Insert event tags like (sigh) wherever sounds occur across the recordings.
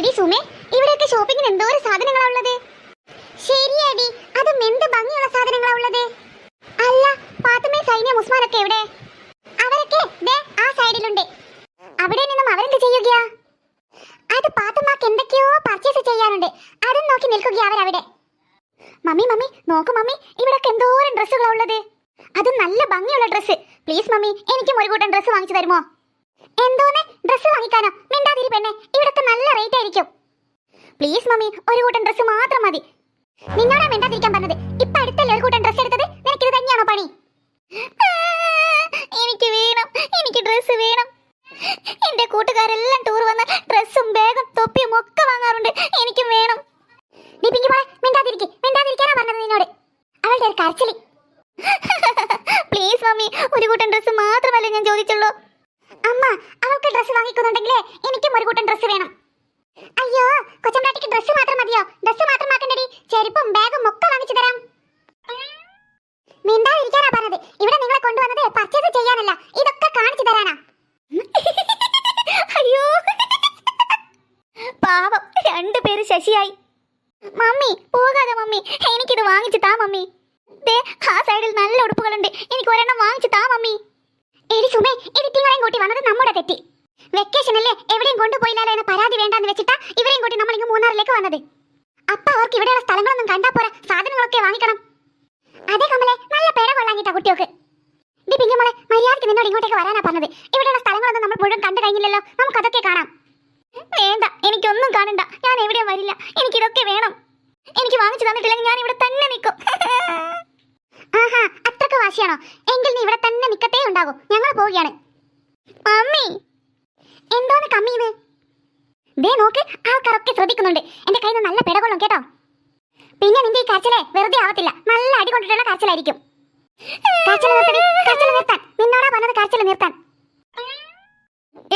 എടി സുമേ ഇവിടെയൊക്കെ ഷോപ്പിങ്ങിന് എന്തോരം സാധനങ്ങളാ ഉള്ളത്. ശരിയാടി അതും എന്ത് ഭംഗിയുള്ള സാധനങ്ങളാ ഉള്ളത്? അല്ല പാത്തുമേ സൈന്യ മുസ്മാനൊക്കെ എവിടെ? അവരൊക്കെ ദേ ആ സൈഡിലുണ്ട്. അവിടെ നിന്നും അവരെന്ത് ചെയ്യുകയാ? അത് പാത്തുമാക്ക് എന്തൊക്കെയോ പർച്ചേസ് ചെയ്യാനുണ്ട്. അതും നോക്കി നിൽക്കുകയാ അവരവിടെ മമ്മി മമ്മി നോക്കൂ മമ്മി ഇവിടെയൊക്കെ എന്തോരം ഡ്രസ്സുകളാ ഉള്ളത്. അതും നല്ല ഭംഗിയുള്ള ഡ്രസ്സ് പ്ലീസ് മമ്മി എനിക്കും ഒരു കൂട്ടം ഡ്രസ്സ് വാങ്ങിച്ചു തരുമോ? എന്തോന്ന്? ഡ്രസ്സ് വാങ്ങിക്കാനോ? മിണ്ടാതിരി പെണ്ണെ. ഇവിടത്തെ നല്ല റേറ്റ് ആയിരിക്കും. പ്ലീസ് മമ്മി ഒരു കൂട്ടം ഡ്രസ്സ് മാത്രം മതി. നിന്നോടാ മിണ്ടാതിരിക്കാൻ പറഞ്ഞത്. ഇപ്പൊ അടുത്തല്ലേ ഒരു കൂട്ടം ഡ്രസ്സ് എടുത്തത്? നിനക്കിത് തന്നെയാണോ പണി? എനിക്ക് വേണം. എനിക്ക് ഡ്രസ്സ് വേണം. എന്റെ കൂട്ടുകാരെല്ലാം ടൂർ വന്ന് ഡ്രസ്സും ബാഗും തൊപ്പിയും ഒക്കെ വാങ്ങാറുണ്ട്. എനിക്കും വേണം. നീ പിങ്കി മോളെ മിണ്ടാതിരിക്കെ. മിണ്ടാതിരിക്കാനാ പറഞ്ഞത് നിന്നോട്. അവളുടെ ഒരു കരച്ചിലി. പ്ലീസ് (laughs) മമ്മി ഒരു കൂട്ടം ഡ്രസ്സ് മാത്രമല്ലേ ഞാൻ ചോദിച്ചുള്ളൂ. അമ്മ അവൾക്ക് ഡ്രസ്സ് വാങ്ങിക്കുന്നുണ്ടെങ്കിലേ എനിക്കും ഒരു കൂട്ടം ഡ്രസ്സ് വേണം. അയ്യോ കൊച്ചമ്പ്രാട്ടിക്ക് ഡ്രസ്സ് മാത്രം മതിയോ? ഡ്രസ്സ് മാത്രം ആക്കണ്ടടി ചെരുപ്പും ബാഗും ഒക്കെ വാങ്ങിച്ചു തരാം. മിണ്ടാതിരിക്കാനാ പറഞ്ഞത്. ഇവിടെ നിങ്ങളെ കൊണ്ടുവന്നത് പർച്ചേസ് ചെയ്യാനല്ല. ഇതൊക്കെ കാണിച്ചു തരാനാ. അയ്യോ. പാവം. രണ്ടുപേര് ശശിയായി. മമ്മി പോകാതെ മമ്മി. എനിക്കിത് വാങ്ങിച്ചു താ മമ്മി. ദേ ആ സൈഡിൽ നല്ല ഉടുപ്പുകളുണ്ട്. എനിക്ക് ഒരെണ്ണം വാങ്ങിച്ചു താ മമ്മി. എടി സുമേ എഡിറ്റിങ്ങളെയും കൂട്ടി വന്നത് നമ്മുടെ തെറ്റി. വെക്കേഷൻ അല്ലേ എവിടെയും കൊണ്ടുപോയില്ലാലോ എന്ന പരാതി വേണ്ടെന്ന് വെച്ചിട്ടാ ഇവരെയും കൂട്ടി നമ്മൾ മൂന്നാറിലേക്ക് വന്നത്. അപ്പ അവർക്ക് ഇവിടെയുള്ള സ്ഥലങ്ങളൊന്നും കണ്ടാ പോരാ സാധനങ്ങളൊക്കെ വാങ്ങിക്കണം. അതെ കമലെ നല്ല പേര കൊള്ളാഞ്ഞിട്ടാ കുട്ടിയൊക്കെ ഡി പിങ്കമോളെ മര്യാദയ്ക്ക് നിന്നോട് ഇങ്ങോട്ടേക്ക് വരാനാ പറഞ്ഞത്. ഇവിടെയുള്ള സ്ഥലങ്ങളൊന്നും നമ്മൾ മുഴുവൻ കണ്ടു കഴിഞ്ഞില്ലല്ലോ നമുക്ക് അതൊക്കെ കാണാം. വേണ്ട എനിക്കൊന്നും കാണണ്ട ഞാൻ എവിടെയും വരില്ല എനിക്കിതൊക്കെ വേണം. എനിക്ക് വാങ്ങിച്ചു തന്നിട്ടില്ലെങ്കിൽ ഞാൻ ഇവിടെ തന്നെ നിൽക്കും. (laughs) ആഹാ അത്രയ്ക്ക് വാശിയാണോ? എങ്കിൽ നീ ഇവിടെ തന്നെ നിക്കത്തേ ഉണ്ടാകും. ഞങ്ങൾ പോവുകയാണ്. മമ്മി എന്തോന്ന് കമ്മീന്ന് ദേ നോക്ക് ആൾക്കാരൊക്കെ ശ്രദ്ധിക്കുന്നുണ്ട്. എന്റെ കയ്യിൽ നല്ല പിടകൊള്ളും കേട്ടോ. പിന്നെ നിന്റെ ഈ കരച്ചിലെ വെറുതെ ആവത്തില്ല. നല്ല അടി കൊണ്ടിട്ടുള്ള കരച്ചിലായിരിക്കും. കരച്ചിൽ നിർത്താൻ. നിന്നോടാ പറഞ്ഞത് കരച്ചിൽ നിർത്താൻ.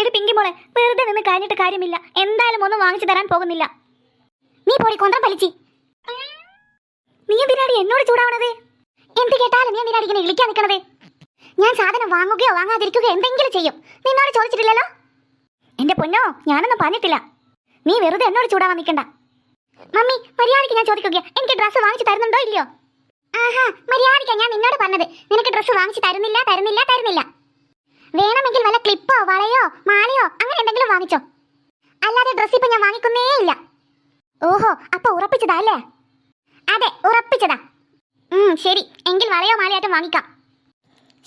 എടി പിങ്കി മോളെ വെറുതെ നിന്ന് കഴിഞ്ഞിട്ട് കാര്യമില്ല. എന്തായാലും ഒന്നും വാങ്ങിച്ചു തരാൻ പോകുന്നില്ല. നീ പോടി കൊന്തം പലിച്ചി നീ എന്തിനാടി എന്നോട് ചൂടാവണത്? എന്ത് കേട്ടാലും നീ എന്തിനാടി ഇങ്ങനെ വിളിക്കാൻ നിൽക്കണത് ഞാൻ സാധനം വാങ്ങുകയോ വാങ്ങാതിരിക്കുകയോ എന്തെങ്കിലും ചെയ്യും. നിന്നോട് ചോദിച്ചിട്ടില്ലല്ലോ? എന്റെ പൊന്നോ ഞാനൊന്നും പറഞ്ഞിട്ടില്ല. നീ വെറുതെ എന്നോട് ചൂടാവാൻ നിൽക്കണ്ട മമ്മി മര്യാദയ്ക്ക് ഞാൻ ചോദിക്കുക എനിക്ക് ഡ്രസ്സ് വാങ്ങിച്ചു തരുന്നുണ്ടോ ഇല്ലയോ? ആഹാ മര്യാദയ്ക്ക് ഞാൻ നിന്നോട് പറഞ്ഞത്. നിനക്ക് ഡ്രസ്സ് വാങ്ങിച്ചു തരുന്നില്ല തരുന്നില്ല തരുന്നില്ല. വേണമെങ്കിൽ വല്ല ക്ലിപ്പോ വളയോ മാലയോ അങ്ങനെ എന്തെങ്കിലും വാങ്ങിച്ചോ. അല്ലാതെ ഡ്രസ്സ് ഇപ്പൊ ഞാൻ വാങ്ങിക്കുന്നേ ഇല്ല ഓഹോ അപ്പൊ ഉറപ്പിച്ചതാ അല്ലേ? അതെ ഉറപ്പിച്ചതാ. ശരി. എങ്കിൽ വളയോ മാലയാറ്റം വാങ്ങിക്കാം.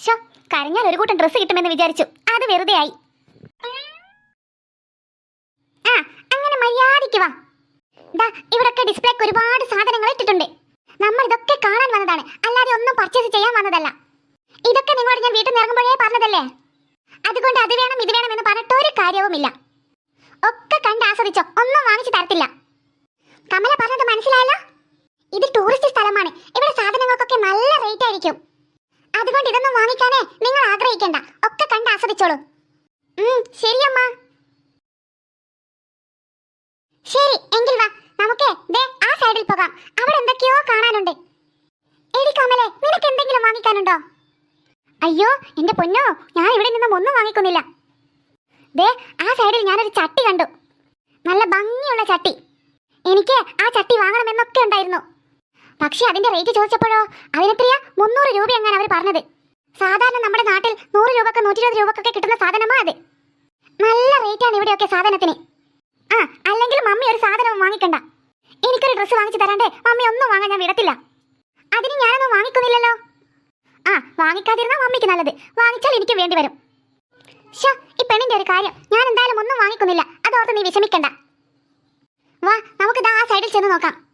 ഷോ കരഞ്ഞാൽ ഒരു കൂട്ടം ഡ്രസ്സ് കിട്ടുമെന്ന് വിചാരിച്ചു. അത് വെറുതെ ആയി. ആ അങ്ങനെ മര്യാദയ്ക്ക് വാ. ദാ ഇവിടൊക്കെ ഡിസ്പ്ലേക്ക് ഒരുപാട് സാധനങ്ങൾ ഇട്ടിട്ടുണ്ട്. നമ്മൾ ഇതൊക്കെ കാണാൻ വന്നതാണ്. അല്ലാതെ ഒന്നും പർച്ചേസ് ചെയ്യാൻ വന്നതല്ല. ഇതൊക്കെ നിങ്ങളോട് ഞാൻ വീട്ടിൽ നിന്ന് ഇറങ്ങുമ്പോഴേ പറഞ്ഞതല്ലേ? അതുകൊണ്ട് അത് വേണം ഇത് വേണം എന്ന് പറഞ്ഞിട്ട് ഒരു കാര്യവുമില്ല. ഒക്കെ കണ്ട് ആസ്വദിച്ചോ? ഒന്നും വാങ്ങിച്ചു തരത്തില്ല. കമല പറഞ്ഞത് മനസ്സിലായല്ലോ? ഇത് ടൂറിസ്റ്റ് സ്ഥലമാണ്. ഇവിടെ സാധനങ്ങൾക്കൊക്കെ നല്ല റേറ്റ് ആയിരിക്കും. അതുകൊണ്ട് ഇതൊന്നും വാങ്ങിക്കാനേ നിങ്ങൾ ആഗ്രഹിക്കണ്ട. ഒക്കെ കണ്ട് ആസ്വദിച്ചോളൂ. ശരിയമ്മ ശരി എങ്കിൽ വാ. നമുക്ക് ദേ ആ സൈഡിൽ പോകാം. അവിടെ എന്തൊക്കെയോ കാണാനുണ്ട്. എടി നിനക്ക് എന്തെങ്കിലും വാങ്ങിക്കാനുണ്ടോ? അയ്യോ എന്റെ പൊന്നോ ഞാൻ ഇവിടെ നിന്നും ഒന്നും വാങ്ങിക്കുന്നില്ല. ദേ ആ സൈഡിൽ ഞാനൊരു ചട്ടി കണ്ടു. നല്ല ഭംഗിയുള്ള ചട്ടി. എനിക്ക് ആ ചട്ടി വാങ്ങണമെന്നൊക്കെ ഉണ്ടായിരുന്നു. പക്ഷെ അതിന്റെ റേറ്റ് ചോദിച്ചപ്പോഴോ? അതിനെത്രയാ? മുന്നൂറ് രൂപ അങ്ങനെ അവർ പറഞ്ഞത്. സാധാരണ നമ്മുടെ നാട്ടിൽ നൂറ് രൂപക്ക് നൂറ്റി ഇരുപത് രൂപക്കൊക്കെ കിട്ടുന്ന സാധനമാ അത്. നല്ല റേറ്റാണ് ഇവിടെയൊക്കെ സാധനത്തിന്. ആ അല്ലെങ്കിൽ മമ്മി ഒരു സാധനവും വാങ്ങിക്കണ്ട. എനിക്കൊരു ഡ്രസ്സ് വാങ്ങിച്ചു തരാണ്ടേ മമ്മി ഒന്നും വാങ്ങാൻ ഞാൻ വിടത്തില്ല. അതിന് ഞാനൊന്നും വാങ്ങിക്കുന്നില്ലല്ലോ. ആ വാങ്ങിക്കാതിരുന്നാ മമ്മിക്ക് നല്ലത്. വാങ്ങിച്ചാൽ എനിക്ക് വേണ്ടി വരും. ഷോ ഈ പെണ്ണിന്റെ ഒരു കാര്യം. ഞാൻ എന്തായാലും ഒന്നും വാങ്ങിക്കുന്നില്ല. അതോർത്ത് നീ വിഷമിക്കണ്ട. വാ നമുക്ക് ദാ ആ സൈഡിൽ ചെന്ന് നോക്കാം.